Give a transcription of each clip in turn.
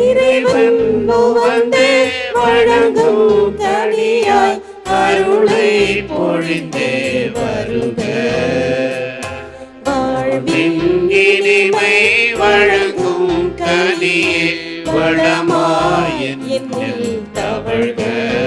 இறைவன் புவந்தே வழங்கும் தனியாய் அருளை பொழிந்தே வருக. வாழ்வின் தவழ்கள்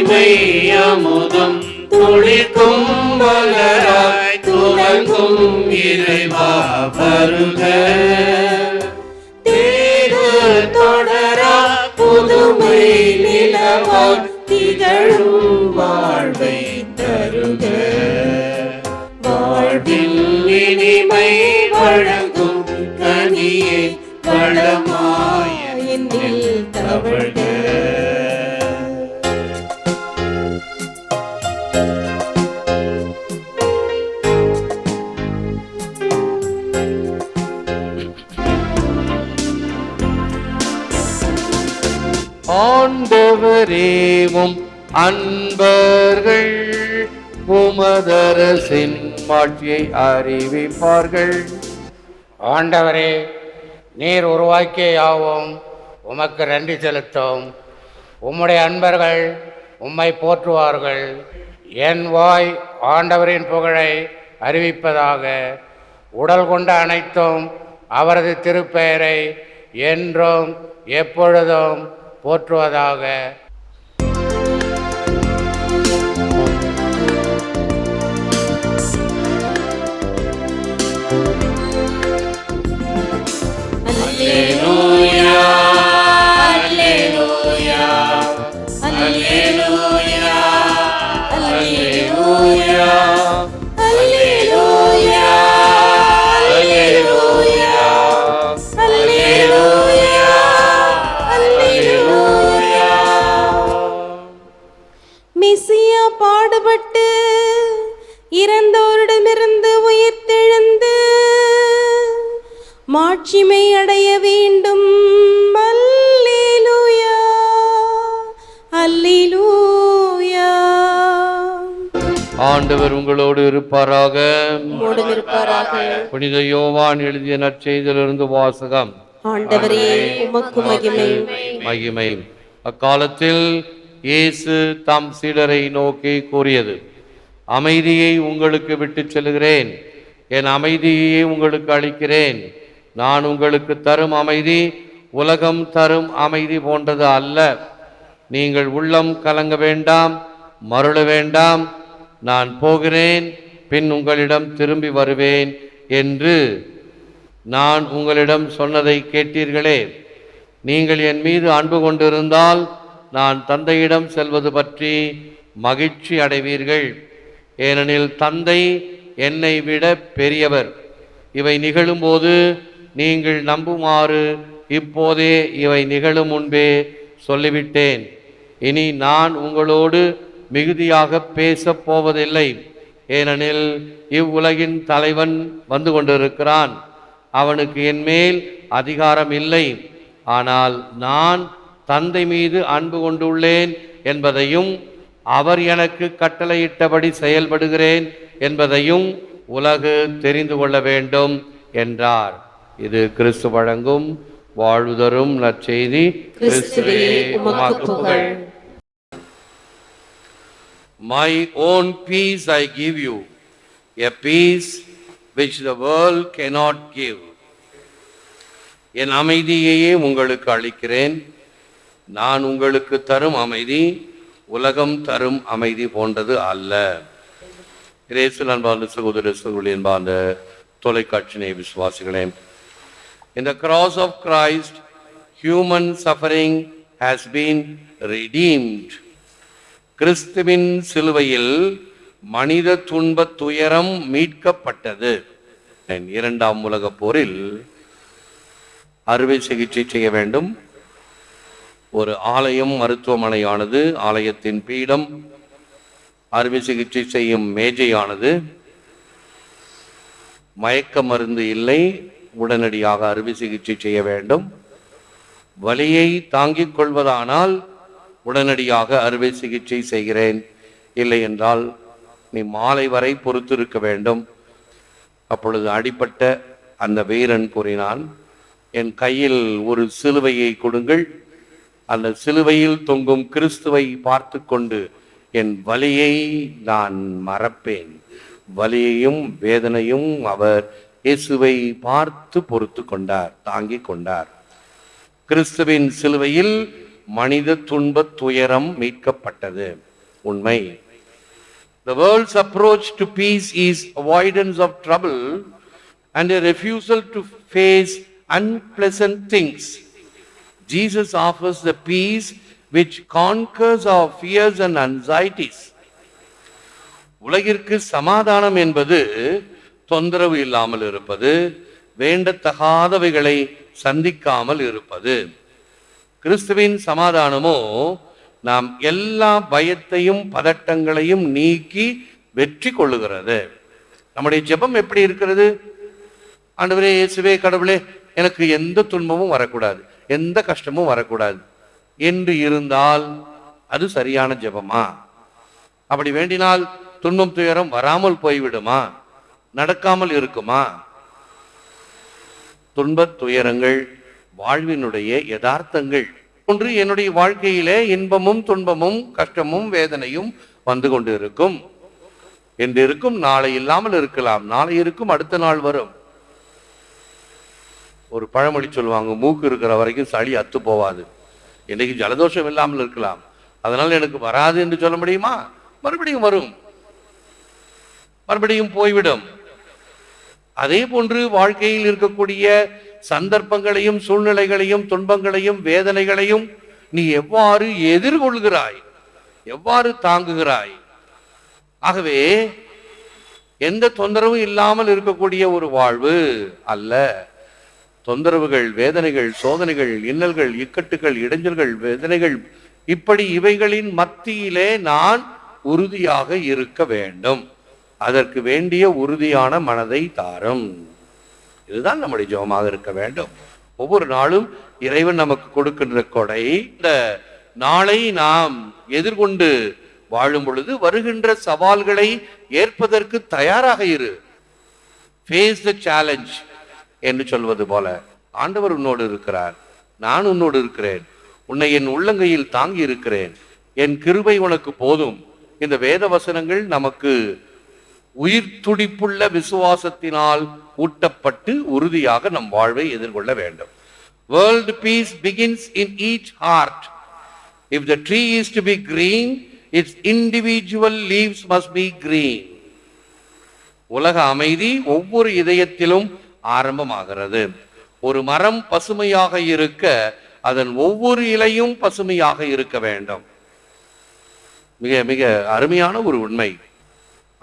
தூய்மை அமுதம் துளிக்கும் மலராய் துலங்கும் இறைவா வருக. தேடு தொடரா புதுமை நிலவா திகழும் வாழ்வை தருக. வாழ்வில் இனிமை வழங்கும் கனியே வளமாய் தவழ்க. ஆண்டவரேவும் அன்பர்கள் உமதரசின் மாட்சியை அறிவிப்பார்கள். ஆண்டவரே நீர் உருவாக்கிய யாவும் உமக்கு நன்றி செலுத்தும். உம்முடைய அன்பர்கள் உம்மை போற்றுவார்கள். என் வாய் ஆண்டவரின் புகழை அறிவிப்பதாக. உடல் கொண்ட அனைத்தும் அவரது திருப்பெயரை என்றும் எப்பொழுதும் போற்றுவதாக. ஆண்டவர் உங்களோடு இருப்பாராக. புனித யோவான் எழுதிய நற்செய்தியிலிருந்து வாசகம். மகிமை. மகிமை. அக்காலத்தில் இயேசு தம் சீடரை நோக்கி கூறியது அமைதியை உங்களுக்கு விட்டுச் செல்கிறேன். என் அமைதியையே உங்களுக்கு அளிக்கிறேன். நான் உங்களுக்கு தரும் அமைதி உலகம் தரும் அமைதி போன்றது அல்ல. நீங்கள் உள்ளம் கலங்க வேண்டாம் மருள வேண்டாம். நான் போகிறேன் பின் உங்களிடம் திரும்பி வருவேன் என்று நான் உங்களிடம் சொன்னதை கேட்டீர்களே. நீங்கள் என் மீது அன்பு கொண்டிருந்தால் நான் தந்தையிடம் செல்வது பற்றி மகிழ்ச்சி அடைவீர்கள். ஏனெனில் தந்தை என்னை விட பெரியவர். இவை நிகழும்போது நீங்கள் நம்புமாறு இப்போதே இவை நிகழும் முன்பே சொல்லிவிட்டேன். இனி நான் உங்களோடு மிகுதியாக பேசப் போவதில்லை. ஏனெனில் இவ்வுலகின் தலைவன் வந்து கொண்டிருக்கிறான். அவனுக்கு என்மேல் அதிகாரம் இல்லை. ஆனால் நான் தந்தை மீது அன்பு கொண்டுள்ளேன் என்பதையும் அவர் எனக்கு கட்டளையிட்டபடி செயல்படுகிறேன் என்பதையும் உலகு தெரிந்து கொள்ள வேண்டும் என்றார். இது கிறிஸ்து வழங்கும் வாழ்வுதரும் நற்செய்தி. கிறிஸ்துவே உமக்கு புகழ். My own peace I give you, a peace which the world cannot give. என் அமைதியையே உங்களுக்கு அளிக்கிறேன் நான் உங்களுக்கு தரும் அமைதி உலகம் தரும் அமைதி போன்றது அல்ல இயேசு அன்பார்ந்த சகோதர சகோதரி அன்பார்ந்த தொலைக்காட்சி விசுவாசிகளே In the cross of Christ, human suffering has been redeemed. கிறிஸ்துவின் சிலுவையில் மனித துன்ப துயரம் மீட்கப்பட்டது. இரண்டாம் உலக போரில் அறுவை சிகிச்சை செய்ய வேண்டும். ஒரு ஆலயம் மருத்துவமனையானது ஆலயத்தின் பீடம். அறுவை சிகிச்சை செய்யும் மேஜையானது. மயக்க மருந்து இல்லை உடனடியாக அறுவை சிகிச்சை செய்ய வேண்டும். வலியை தாங்கிக் கொள்வதானால் உடனடியாக அறுவை சிகிச்சை செய்கிறேன். இல்லை என்றால் நீ மாலை வரை பொறுத்திருக்க வேண்டும். அப்பொழுது அடிப்பட்ட அந்த வீரன் கூறினான் என் கையில் ஒரு சிலுவையை கொடுங்கள். அந்த சிலுவையில் தொங்கும் கிறிஸ்துவை பார்த்து கொண்டு என் வலியை நான் மறப்பேன். வலியையும் வேதனையும் அவர் இயேசுவை பார்த்து பொறுத்து கொண்டார் தாங்கிக் கொண்டார். கிறிஸ்துவின் சிலுவையில் மனித துன்ப துயரம் மீட்கப்பட்டது உண்மை The world's approach to peace is avoidance of trouble and a refusal to face unpleasant things. Jesus offers the peace which conquers our fears and anxieties. உலகிற்கு சமாதானம் என்பது தொந்தரவு இல்லாமல் இருப்பது வேண்டத்தகாதவைகளை சந்திக்காமல் இருப்பது கிறிஸ்துவின் சமாதானமோ நாம் எல்லா பயத்தையும் பதட்டங்களையும் நீக்கி வெற்றி கொள்ளுகிறது. நம்முடைய ஜெபம் எப்படி இருக்கிறது? ஆண்டவரே இயேசுவே கடவுளே எனக்கு எந்த துன்பமும் வரக்கூடாது எந்த கஷ்டமும் வரக்கூடாது. என்று இருந்தால் அது சரியான ஜெபமா? அப்படி வேண்டினால் துன்பம் துயரம் வராமல் போய்விடுமா? நடக்காமல் இருக்குமா? துன்பத் துயரங்கள் வாழ்வினுடைய யதார்த்தங்கள். ஒன்று என்னுடைய வாழ்க்கையிலே இன்பமும் துன்பமும் கஷ்டமும் வேதனையும் வந்து கொண்டு இருக்கும் என்று இருக்கும் நாளை இல்லாமல் இருக்கலாம். நாளை இருக்கும் அடுத்த நாள் வரும். ஒரு பழமொழி சொல்லுவாங்க மூக்கு இருக்கிற வரைக்கும் சளி அத்து போவாது. இன்னைக்கு ஜலதோஷம் இல்லாமல் இருக்கலாம். அதனால எனக்கு வராது என்று சொல்ல முடியுமா? மறுபடியும் வரும். மறுபடியும் போய்விடும். அதே போன்று வாழ்க்கையில் இருக்கக்கூடிய சந்தர்ப்பங்களையும் சூழ்நிலைகளையும் துன்பங்களையும் வேதனைகளையும் நீ எவ்வாறு எதிர்கொள்கிறாய்? எவ்வாறு தாங்குகிறாய்? ஆகவே எந்த தொந்தரவும் இல்லாமல் இருக்கக்கூடிய ஒரு வாழ்வு அல்ல. தொந்தரவுகள் வேதனைகள் சோதனைகள் இன்னல்கள் இக்கட்டுகள் இடைஞ்சல்கள் வேதனைகள் இப்படி இவைகளின் மத்தியிலே நான் உறுதியாக இருக்க வேண்டும். அதற்கு வேண்டிய உறுதியான மனதை தாரும். இதுதான் நம்முடைய ஜெபமாக இருக்க வேண்டும். ஒவ்வொரு நாளும் இறைவன் நமக்கு கொடுக்கின்ற கொடை இந்த நாளை நாம் எதிர்கொண்டு வாழும் பொழுது வருகின்ற சவால்களை ஏற்பதற்கு தயாராக இரு. ஃபேஸ் த சேலஞ்ச் என்று சொல்வது போல ஆண்டவர் உன்னோடு இருக்கிறார் நான் உன்னோடு இருக்கிறேன் உன்னை என் உள்ளங்கையில் தாங்கி இருக்கிறேன் என் கிருபை உனக்கு போதும். இந்த வேத வசனங்கள் நமக்கு உயிர் துடிப்புள்ள விசுவாசத்தினால் ஊட்டப்பட்டு உறுதியாக நம் வாழ்வை எதிர்கொள்ள வேண்டும். World peace begins in each heart if the tree is to be green its individual leaves must be green உலக அமைதி ஒவ்வொரு இதயத்திலும் ஆரம்பமாகிறது. ஒரு மரம் பசுமையாக இருக்க அதன் ஒவ்வொரு இலையும் பசுமையாக இருக்க வேண்டும். மிக மிக அருமையான ஒரு உண்மை.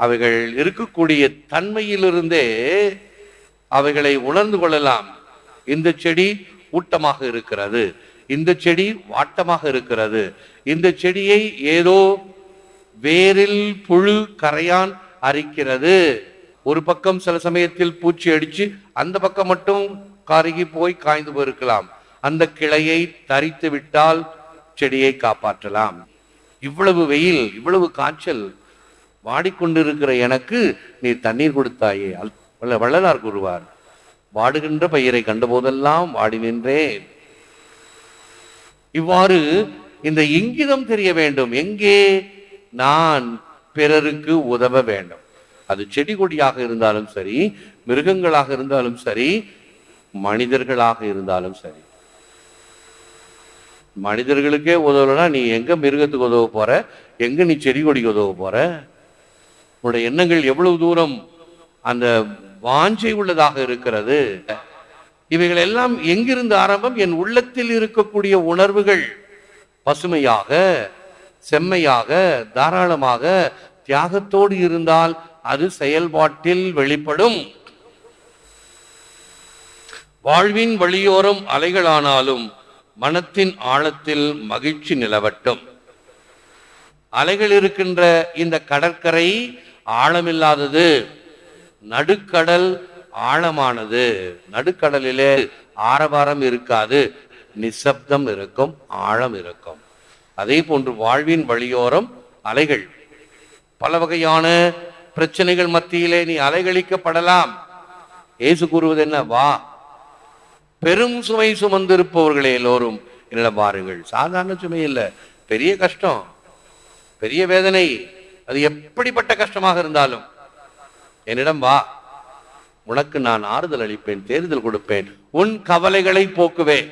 அவைகள் இருக்கக்கூடிய தன்மையிலிருந்தே அவைகளை உணர்ந்து கொள்ளலாம். இந்த செடி ஊட்டமாக இருக்கிறது. இந்த செடி வாட்டமாக இருக்கிறது. இந்த செடியை ஏதோ வேரில் புழு கரையான் அரிக்கிறது. ஒரு பக்கம் சில சமயத்தில் பூச்சி அடிச்சு அந்த பக்கம் மட்டும் கருகி போய் காய்ந்து போயிருக்கலாம். அந்த கிளையை தரித்து விட்டால் செடியை காப்பாற்றலாம். இவ்வளவு வெயில் இவ்வளவு காய்ச்சல் வாடிக்கொண்டிருக்கிற எனக்கு நீ தண்ணீர் கொடுத்தாயே. அல்- வள்ள- வள்ளலார் கூறுவார். வாடுகின்ற பயிரை கண்டபோதெல்லாம் வாடி நின்றேன். இவ்வாறு இந்த இங்கிதம் தெரிய வேண்டும். எங்கே? நான் பிறருக்கு உதவ வேண்டும். அது செடி கொடியாக இருந்தாலும் சரி மிருகங்களாக இருந்தாலும் சரி மனிதர்களாக இருந்தாலும் சரி. மனிதர்களுக்கே உதவலைன்னா நீ எங்க மிருகத்துக்கு உதவ போற? எங்க நீ செடி கொடிக்கு உதவ போற? உங்களுடைய எண்ணங்கள் எவ்வளவு தூரம் அந்த வாஞ்சை உள்ளதாக இருக்கிறது? இவைகள் எல்லாம் எங்கிருந்து ஆரம்பம்? என் உள்ளத்தில் இருக்கக்கூடிய உணர்வுகள் பசுமையாக செம்மையாக தாராளமாக தியாகத்தோடு இருந்தால் அது செயல்பாட்டில் வெளிப்படும். வாழ்வின் வழியோரம் அலைகளானாலும் மனத்தின் ஆழத்தில் மகிழ்ச்சி நிலவட்டும். அலைகள் இருக்கின்ற இந்த கடற்கரை ஆழமில்லாதது. நடுக்கடல் ஆழமானது. நடுக்கடலிலே ஆரவாரம் இருக்காது. நிசப்தம் இருக்கும் ஆழம் இருக்கும். அதே போன்று வாழ்வின் வழியோரம் அலைகள். பல வகையான பிரச்சனைகள் மத்தியிலே நீ அலைகழிக்கப்படலாம். இயேசு கூறுவது என்ன? வா. பெரும் சுமை சுமந்திருப்பவர்களே எல்லோரும் என்னிடம் வாருங்கள். சாதாரண சுமை இல்லை. பெரிய கஷ்டம் பெரிய வேதனை. அது எப்படிப்பட்ட கஷ்டமாக இருந்தாலும் என்னிடம் வா உனக்கு நான் ஆறுதல் அளிப்பேன் தேர்தல் கொடுப்பேன் உன் கவலைகளை போக்குவேன்.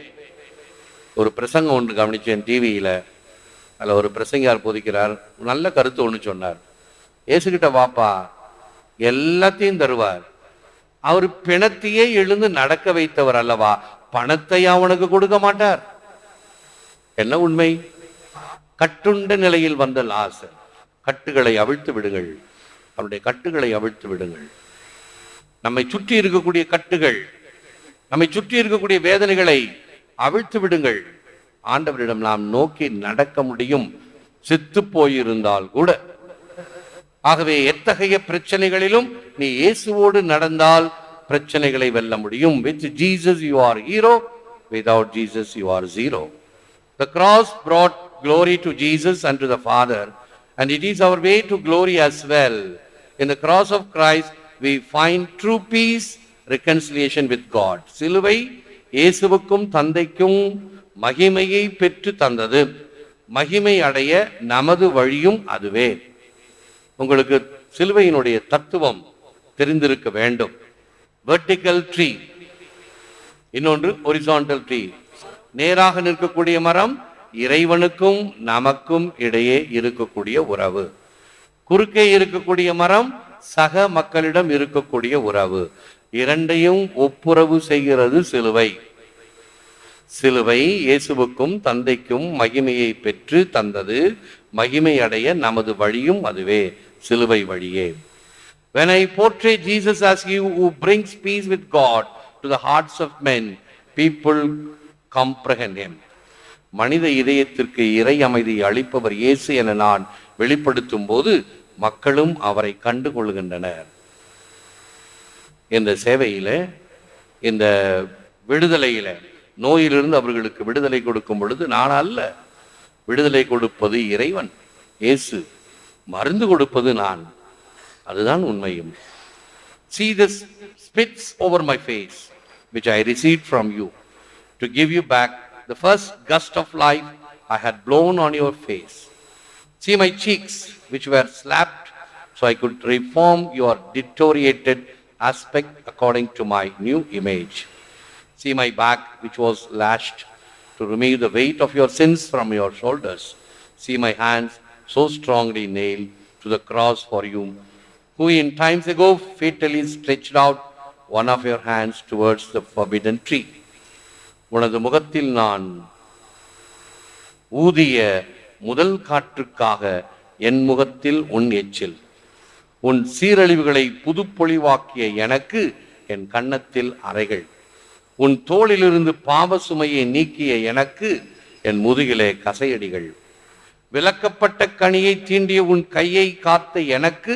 ஒரு பிரசங்கம் ஒன்று கவனிச்சேன் டிவியில. அதில் ஒரு பிரசங்கியார் போதிக்கிறார் நல்ல கருத்து ஒன்று சொன்னார். ஏசுகிட்ட வாப்பா எல்லாத்தையும் தருவார். அவர் பிணத்தையே எழுந்து நடக்க வைத்தவர் அல்லவா? பணத்தை அவனுக்கு கொடுக்க மாட்டார்? என்ன உண்மை? கட்டுண்ட நிலையில் வந்த லாசர். கட்டுகளை அவிழ்த்து விடுங்கள். அவருடைய கட்டுகளை அவிழ்த்து விடுங்கள். நம்மை சுற்றி இருக்கக்கூடிய கட்டுகள் நம்மை சுற்றி இருக்கக்கூடிய வேதனைகளை அவிழ்த்து விடுங்கள். ஆண்டவரிடம் நாம் நோக்கி நடக்க முடியும். செத்து போயிருந்தால் கூட. ஆகவே எத்தகைய பிரச்சனைகளிலும் நீ இயேசுவோடு நடந்தால் பிரச்சனைகளை வெல்ல முடியும். With Jesus you are hero without Jesus you are zero the cross brought glory to Jesus and to the father and it is our way to glory as well. In the cross of Christ, we find true peace, reconciliation with God. சிலுவை இயேசுவுக்கும் தந்தைக்கும் மகிமையை பெற்று தந்தது. மகிமை அடைய நமது வழியும் அதுவே. உங்களுக்கு சிலுவையினுடைய தத்துவம் தெரிந்திருக்க வேண்டும். வெர்டிக்கல் ட்ரீ இன்னொன்று ஒரிசாண்டல் ட்ரீ நேராக நிற்கக்கூடிய மரம் இறைவனுக்கும் நமக்கும் இடையே இருக்கக்கூடிய உறவு. குறுக்கே இருக்கக்கூடிய மரம் சக மக்களிடம் இருக்கக்கூடிய உறவு. இரண்டையும் ஒப்புரவு செய்கிறது சிலுவை. சிலுவை இயேசுவுக்கும் தந்தைக்கும் மகிமையை பெற்று தந்தது. மகிமை அடைய நமது வழியும் அதுவே சிலுவை வழியே. When I portray Jesus as he who brings peace with God to the hearts of men, people comprehend him. மனித இதயத்திற்கு இறை அமைதியை அளிப்பவர் இயேசு என நான் வெளிப்படுத்தும் போது மக்களும் அவரை கண்டு கொள்கின்றனர் இந்த சேவையில இந்த விடுதலையில நோயிலிருந்து அவர்களுக்கு விடுதலை கொடுக்கும் பொழுது நான் அல்ல. விடுதலை கொடுப்பது இறைவன். இயேசு மருந்து கொடுப்பது நான். அதுதான் உண்மையும். See this spits over my face which i received from you to give you back the first gust of life i had blown on your face. See my cheeks which were slapped so i could reform your deteriorated aspect according to my new image. See my back which was lashed to remove the weight of your sins from your shoulders. See my hands so strongly nailed to the cross for you who in times ago fatally stretched out one of your hands towards the forbidden tree. உனது முகத்தில் நான் ஊதிய முதல் காற்றுக்காக என் முகத்தில் உன் எச்சில். உன் சீரழிவுகளை புதுப்பொழிவாக்கிய எனக்கு என் கன்னத்தில் அறைகள். உன் தோளிலிருந்து பாவ சுமையை நீக்கிய எனக்கு என் முதுகிலே கசையடிகள். விலக்கப்பட்ட கனியை தீண்டிய உன் கையை காத்த எனக்கு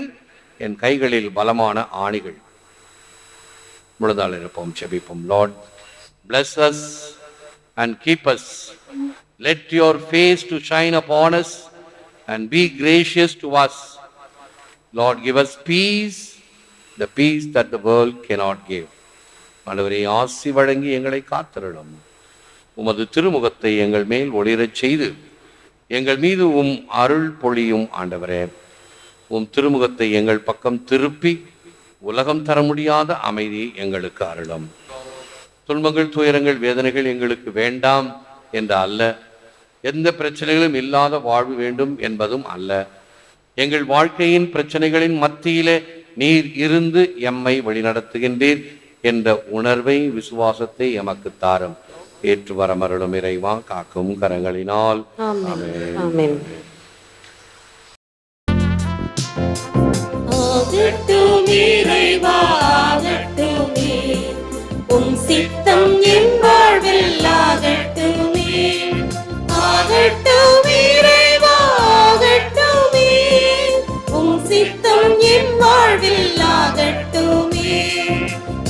என் கைகளில் பலமான ஆணிகள். முழுதால் இருப்போம் செபிப்போம் Lord bless us and keep us. Let your face to shine upon us and be gracious to us. Lord give us peace the peace that the world cannot give. ஆண்டவரே ஆசி வழங்கி எங்களை காத்திரணும். உமது திருமுகத்தை எங்கள் மேல் ஒளிரச் செய்து எங்கள் மீது உம் அருள் பொழியும் ஆண்டவரே. உம் திருமுகத்தை எங்கள் பக்கம் திருப்பி உலகம் தர முடியாத அமைதி எங்களுக்கு அருளும். துன்பங்கள் துயரங்கள் வேதனைகள் எங்களுக்கு வேண்டாம் என்ற அல்ல. எந்த பிரச்சனைகளும் இல்லாத வாழ்வு வேண்டும் என்பதும் அல்ல. எங்கள் வாழ்க்கையின் பிரச்சனைகளின் மத்தியிலே நீர் இருந்து எம்மை வழிநடத்துகின்றீர் என்ற உணர்வை விசுவாசத்தை எமக்கு தாரும். ஏற்று வரமருளும் இறைவா காக்கும் கரங்களினால். ஆமென். உம் சித்தம் என் வாழ்வில் ஆகட்டுமே ஆகட்டும். இறைவா உம் சித்தம் என் வாழ்வில் ஆகட்டுமே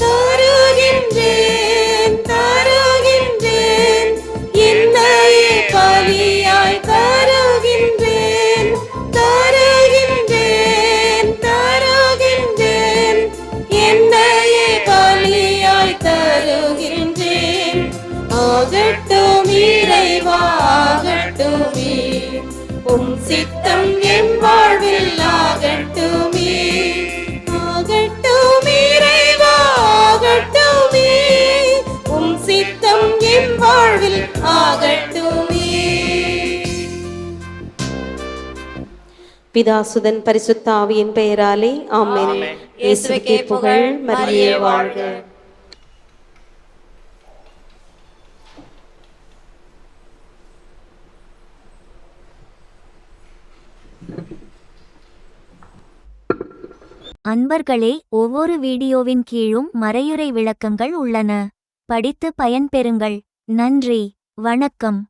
தருகின்றேன். வாழ்வில் ஆகட்டுமே. பிதாசுதன் பரிசுத்த ஆவியின் பெயராலே ஆமென். இயேசுவுக்கே புகழ் மரியே வாழ்க. அன்பர்களே ஒவ்வொரு வீடியோவின் கீழும் மறையுறை விளக்கங்கள் உள்ளன. படித்து பயன்பெறுங்கள். நன்றி வணக்கம்.